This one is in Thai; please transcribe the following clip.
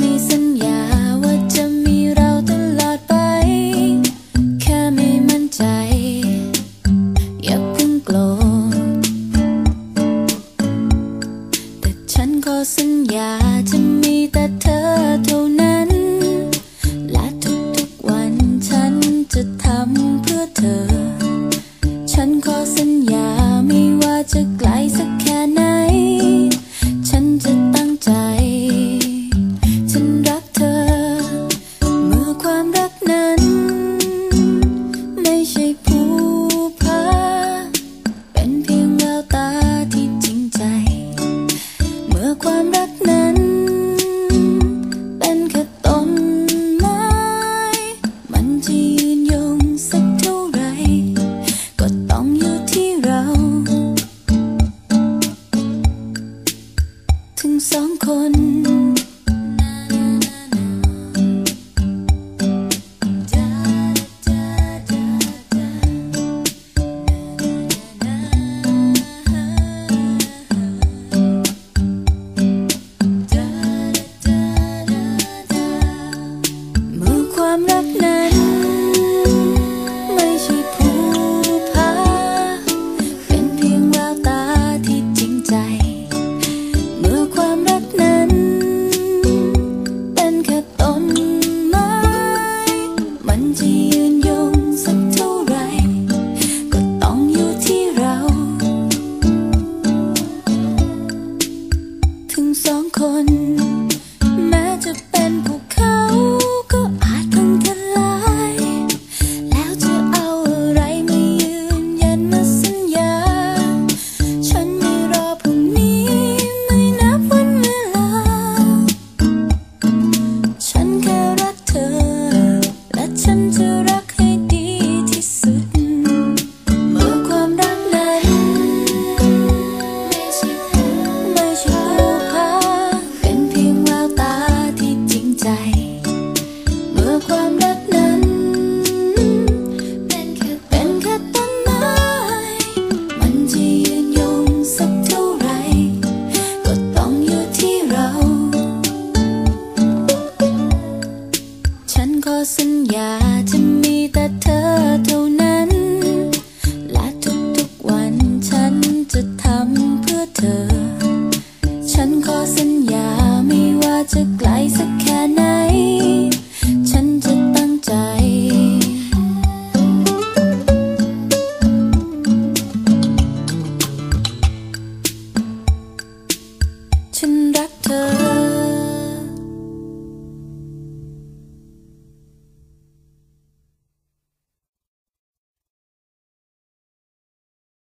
มีสัญญาว่าจะมีเราตลอดไป แค่ไม่มั่นใจ อย่าเพิ่งโกรธแต่ฉันขอสัญญาจะมีแต่เธอเท่านั้น สองคน จะมีแต่เธอ